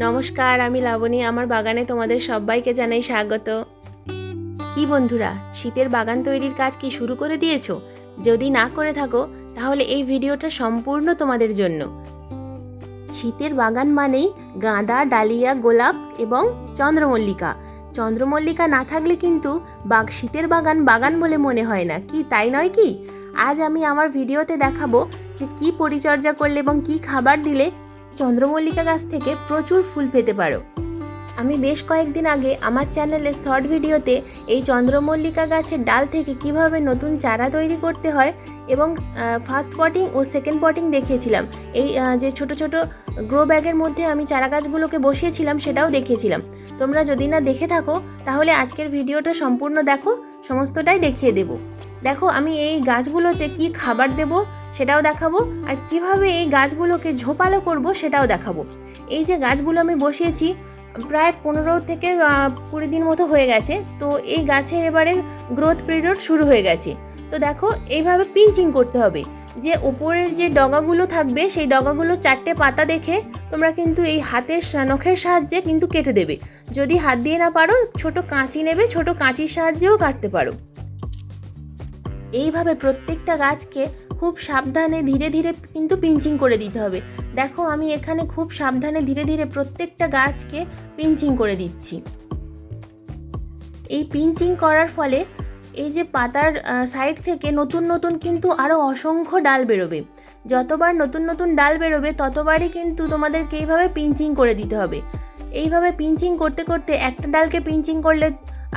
নমস্কার, আমি লাবণী। আমার বাগানে তোমাদের সবাইকে জানাই স্বাগত। কি বন্ধুরা, শীতের বাগান তৈরির কাজ কি শুরু করে দিয়েছ? যদি না করে থাকো, তাহলে এই ভিডিওটা সম্পূর্ণ তোমাদের জন্য। শীতের বাগান মানেই গাঁদা, ডালিয়া, গোলাপ এবং চন্দ্রমল্লিকা। চন্দ্রমল্লিকা না থাকলে কিন্তু বাগ, শীতের বাগান বাগান বলে মনে হয় না। কি, তাই নয় কি? আজ আমি আমার ভিডিওতে দেখাবো যে কি পরিচর্যা করলে এবং কি খাবার দিলে চন্দ্রমল্লিকা গাছ থেকে প্রচুর ফুল পেতে পারো। আমি বেশ কয়েকদিন আগে আমার চ্যানেলে শর্ট ভিডিওতে এই চন্দ্রমল্লিকা গাছের ডাল থেকে কীভাবে নতুন চারা তৈরি করতে হয় এবং ফার্স্ট পটিং ও সেকেন্ড পটিং দেখিয়েছিলাম। এই যে ছোট ছোট গ্রো ব্যাগের মধ্যে আমি চারা গাছগুলোকে বসিয়েছিলাম সেটাও দেখিয়েছিলাম। তোমরা যদি না দেখে থাকো, তাহলে আজকের ভিডিওটা সম্পূর্ণ দেখো, সমস্তটাই দেখিয়ে দেব। দেখো, আমি এই গাছগুলোতে কি খাবার দেব সেটাও দেখাবো। আর কীভাবে এই গাছগুলোকে ঝোপালো করব সেটাও দেখাবো। এই যে গাছগুলো আমি বসিয়েছি, প্রায় পনেরো থেকে কুড়ি দিন মতো হয়ে গেছে। তো এই গাছের এবারে গ্রোথ পিরিয়ড শুরু হয়ে গেছে। তো দেখো, এইভাবে পিঞ্চিং করতে হবে। যে ওপরের যে ডগাগুলো থাকবে, সেই ডগাগুলো চারটে পাতা দেখে তোমরা কিন্তু এই হাতের নখের সাহায্যে কিন্তু কেটে দেবে। যদি হাত দিয়ে না পারো, ছোট কাঁচি নেবে, ছোট কাঁচির সাহায্যেও কাটতে পারো। এইভাবে প্রত্যেকটা গাছকে খুব সাবধানে ধীরে ধীরে কিন্তু পিঞ্চিং করে দিতে হবে। দেখো, আমি এখানে খুব সাবধানে ধীরে ধীরে প্রত্যেকটা গাছকে পিঞ্চিং করে দিচ্ছি। এই পিঞ্চিং করার ফলে এই যে পাতার সাইড থেকে নতুন নতুন কিন্তু আরও অসংখ্য ডাল বেরোবে। যতবার নতুন নতুন ডাল বেরোবে, ততবারই কিন্তু তোমাদেরকে এইভাবে পিঞ্চিং করে দিতে হবে। এইভাবে পিঞ্চিং করতে করতে একটা ডালকে পিঞ্চিং করলে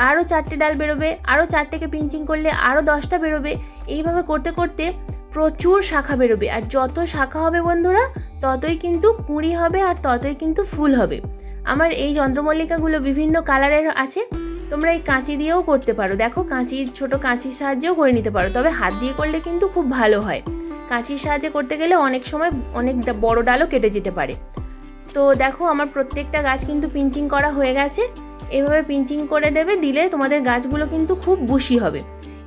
আরও চারটে ডাল বেরোবে, আরও চারটেকে পিঞ্চিং করলে আরও দশটা বেরোবে, এইভাবে করতে করতে প্রচুর শাখা বেরোবে। আর যত শাখা হবে বন্ধুরা, ততই কিন্তু কুঁড়ি হবে আর ততই কিন্তু ফুল হবে। আমার এই চন্দ্রমল্লিকাগুলো বিভিন্ন কালারের আছে, তোমরা এই কাঁচি দিয়েও করতে পারো। দেখো, কাঁচির ছোট কাঁচির সাহায্যেও করে নিতে পারো, তবে হাত দিয়ে করলে কিন্তু খুব ভালো হয়। কাঁচির সাহায্যে করতে গেলে অনেক সময় অনেক বড় ডালও কেটে যেতে পারে। তো দেখো আমার প্রত্যেকটা গাছ কিন্তু পিঞ্চিং করা হয়ে গেছে। এভাবে পিঞ্চিং করে দেবে, দিলে তোমাদের গাছগুলো কিন্তু খুব বুশি হবে।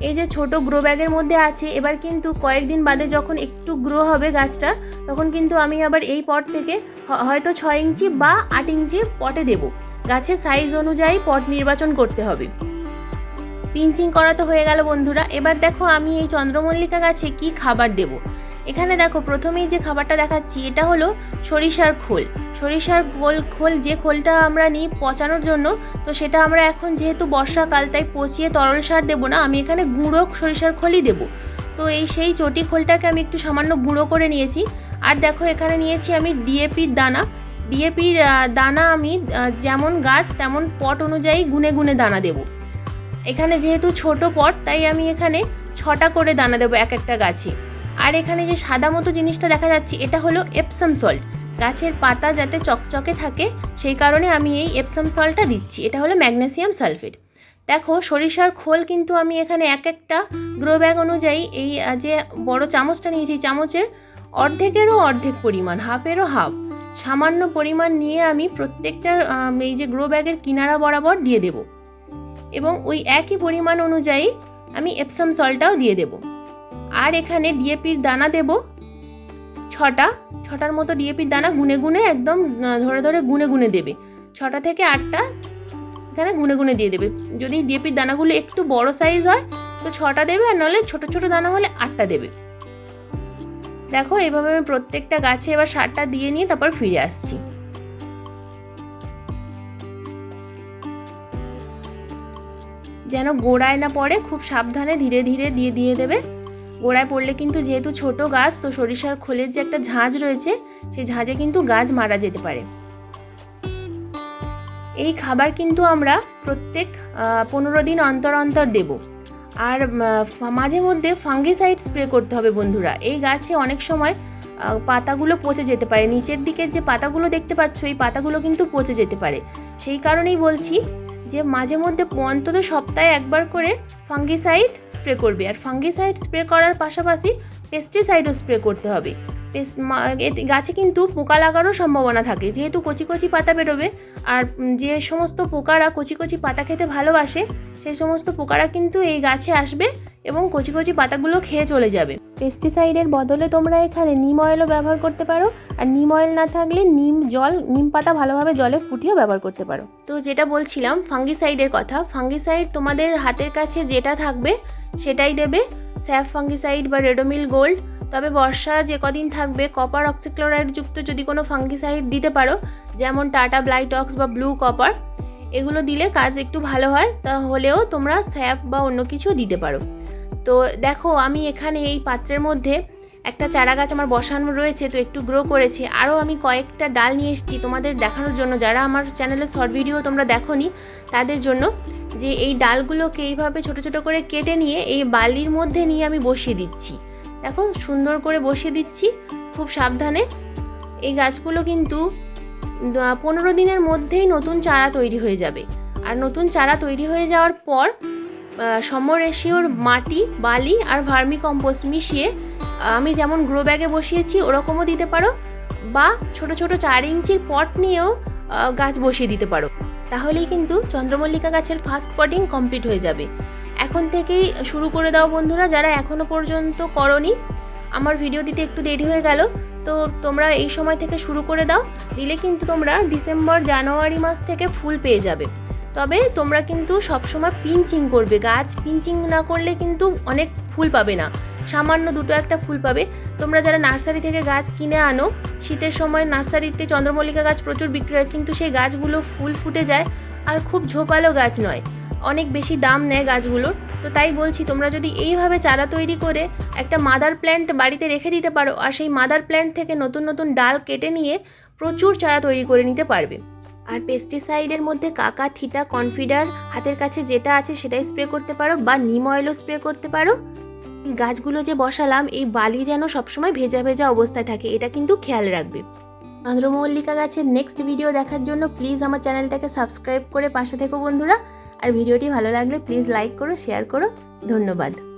এই যে ছোট গ্রো ব্যাগের মধ্যে আছে, এবার কিন্তু কয়েকদিন বাদে যখন একটু গ্রো হবে গাছটা, তখন কিন্তু আমি আবার এই পট থেকে হয়তো ছয় ইঞ্চি বা আট ইঞ্চি পটে দেব। গাছের সাইজ অনুযায়ী পট নির্বাচন করতে হবে। পিঞ্চিং করা তো হয়ে গেল বন্ধুরা, এবার দেখো আমি এই চন্দ্রমল্লিকা গাছে কি খাবার দেব। এখানে দেখো প্রথমেই যে খাবারটা দেখাচ্ছি, এটা হলো সরিষার খোল। সরিষার খোল খোল যে খোলটা আমরা নিই পচানোর জন্য, তো সেটা আমরা এখন যেহেতু বর্ষাকাল, তাই পচিয়ে তরল সার দেবো না, আমি এখানে গুঁড়ো সরিষার খোলই দেবো। তো এই সেই চটি খোলটাকে আমি একটু সামান্য গুঁড়ো করে নিয়েছি। আর দেখো এখানে নিয়েছি আমি ডিএপির দানা। ডিএপির দানা আমি যেমন গাছ, তেমন পট অনুযায়ী গুনে গুনে দানা দেবো। এখানে যেহেতু ছোট পট, তাই আমি এখানে ছটা করে দানা দেবো এক একটা গাছে। আর এখানে যে সাদা মতো জিনিসটা দেখা যাচ্ছে, এটা হলো এপসাম সল্ট গাছের পাতা যাতে চকচকে থাকে, সেই কারণে আমি এই এপসাম সল্টটা দিচ্ছি। এটা হলো ম্যাগনেসিয়াম সালফেট। দেখো, সরিষার খোল কিন্তু আমি এখানে এক একটা গ্রো ব্যাগ অনুযায়ী এই যে বড় চামচটা নিয়েছি চামচের অর্ধেকেরও অর্ধেক পরিমাণ, হাফেরও হাফ। সামান্য পরিমাণ নিয়ে আমি প্রত্যেকটা এই যে গ্রো ব্যাগের কিনারা বরাবর দিয়ে দেব। এবং ওই একই পরিমাণ অনুযায়ী আমি এপসাম সল্টটাও দিয়ে দেব। আর এখানে ডিএপির দানা দেব। ছটা, ছটার মতো ডিএপির দানা গুনে গুনে একদম ধরে ধরে গুনে গুনে দেবে। ছটা থেকে আটটা এখানে গুনে গুনে দিয়ে দেবে। যদি ডিএপির দানাগুলো একটু বড় সাইজ হয়, তো ছটা দেবে আর নাহলে ছোটো ছোটো দানা হলে আটটা দেবে। দেখো, এভাবে আমি প্রত্যেকটা গাছে এবার সারটা দিয়ে নিয়ে তারপর ফিরে আসছি। যেন গোড়ায় না পড়ে, খুব সাবধানে ধীরে ধীরে দিয়ে দিয়ে দেবে। গোড়ায় পড়লে কিন্তু যেহেতু ছোট গাছ, তো সরিষার খোলের যে একটা ঝাঁঝ রয়েছে, সেই ঝাঁঝে কিন্তু গাছ মারা যেতে পারে। এই খাবার কিন্তু আমরা প্রত্যেক পনেরো দিন অন্তর অন্তর দেব। আর মাঝে মধ্যে ফাঙ্গিসাইড স্প্রে করতে হবে বন্ধুরা। এই গাছে অনেক সময় পাতাগুলো পচে যেতে পারে। নিচের দিকে যে পাতাগুলো দেখতে পাচ্ছ, এই পাতাগুলো কিন্তু পচে যেতে পারে। সেই কারণেই বলছি যে, মাঝে মধ্যে অন্তত সপ্তাহে একবার করে ফাঙ্গিসাইড স্প্রে করবে। আর ফাঙ্গিসাইড স্প্রে করার পাশাপাশি পেস্টিসাইডও স্প্রে করতে হবে। গাছে কিন্তু পোকা লাগারও সম্ভাবনা থাকে। যেহেতু কচি কচি পাতা বেরোবে, আর যে সমস্ত পোকারা কচি কচি পাতা খেতে ভালোবাসে, সেই সমস্ত পোকারা কিন্তু এই গাছে আসবে এবং কচি কচি পাতাগুলো খেয়ে চলে যাবে। পেস্টিসাইডের বদলে তোমরা এখানে নিম অয়েলও ব্যবহার করতে পারো। আর নিম অয়েল না থাকলে নিম জল, নিম পাতা ভালোভাবে জলে ফুটিয়েও ব্যবহার করতে পারো। তো যেটা বলছিলাম ফাঙ্গিসাইডের কথা। ফাঙ্গিসাইড তোমাদের হাতের কাছে যেটা থাকবে, সেটাই দেবে। স্যাফ ফাঙ্গিসাইড বা রেডোমিল গোল্ড। তবে বর্ষা যে কদিন থাকবে কপার অক্সিক্লোরাইড যুক্ত যদি কোনো ফাঙ্গিসাইড দিতে পারো, যেমন টাটা ব্লাইটক্স বা ব্লু কপার এগুলো দিলে কাজ একটু ভালো হয়। তাহলেও তোমরা স্যাপ বা অন্য কিছু দিতে পারো। তো দেখো, আমি এখানে এই পাত্রের মধ্যে একটা চারা গাছ আমার বসানো রয়েছে, তো একটু গ্রো করেছে। আরও আমি কয়েকটা ডাল নিয়ে এসেছি তোমাদের দেখানোর জন্য। যারা আমার চ্যানেলে শর্ট ভিডিও তোমরা দেখোনি, তাদের জন্য যে এই ডালগুলোকে এইভাবে ছোট ছোট করে কেটে নিয়ে এই বালির মধ্যে নিয়ে আমি বসিয়ে দিচ্ছি। দেখো, সুন্দর করে বসিয়ে দিচ্ছি, খুব সাবধানে। এই গাছগুলো কিন্তু পনেরো দিনের মধ্যেই নতুন চারা তৈরি হয়ে যাবে। আর নতুন চারা তৈরি হয়ে যাওয়ার পর সমরেশিওর মাটি, বালি আর ভার্মি কম্পোস্ট মিশিয়ে আমি যেমন গ্রো ব্যাগে বসিয়েছি, ওরকমও দিতে পারো। বা ছোট ছোট চার ইঞ্চির পট নিয়েও গাছ বসিয়ে দিতে পারো। তাহলেই কিন্তু চন্দ্রমল্লিকা গাছের ফার্স্ট পটিং কমপ্লিট হয়ে যাবে। এখন থেকেই শুরু করে দাও বন্ধুরা, যারা এখনও পর্যন্ত করনি, আমার ভিডিও দিতে একটু দেরি হয়ে গেল, তো তোমরা এই সময় থেকে শুরু করে দাও, দিলে কিন্তু তোমরা ডিসেম্বর জানুয়ারি মাস থেকে ফুল পেয়ে যাবে। তবে তোমরা কিন্তু সবসময় পিঞ্চিং করবে। গাছ পিঞ্চিং না করলে কিন্তু অনেক ফুল পাবে না। সামান্য দুটো একটা ফুল পাবে। তোমরা যারা নার্সারি থেকে গাছ কিনে আনো, শীতের সময় নার্সারিতে চন্দ্রমল্লিকা গাছ প্রচুর বিক্রি হয়, কিন্তু সেই গাছগুলো ফুল ফুটে যায় আর খুব ঝোপালো গাছ নয়। অনেক বেশি দাম নেয় গাছগুলোর তো তাই বলছি, তোমরা যদি এইভাবে চারা তৈরি করে একটা মাদার প্ল্যান্ট বাড়িতে রেখে দিতে পারো, আর সেই মাদার প্ল্যান্ট থেকে নতুন নতুন ডাল কেটে নিয়ে প্রচুর চারা তৈরি করে নিতে পারবে। আর পেস্টিসাইডের মধ্যে কাকা থিটা কনফিডার হাতের কাছে যেটা আছে সেটাই স্প্রে করতে পারো বা নিম অয়েলও স্প্রে করতে পারো। গাছগুলো যে বসালাম, এই বালি যেন সবসময় ভেজা ভেজা অবস্থায় থাকে, এটা কিন্তু খেয়াল রাখবে। চন্দ্রমল্লিকা গাছের নেক্সট ভিডিও দেখার জন্য প্লিজ আমার চ্যানেলটাকে সাবস্ক্রাইব করে পাশে থেকো বন্ধুরা। আর ভিডিওটি ভালো লাগলে প্লিজ লাইক করো শেয়ার করো। ধন্যবাদ।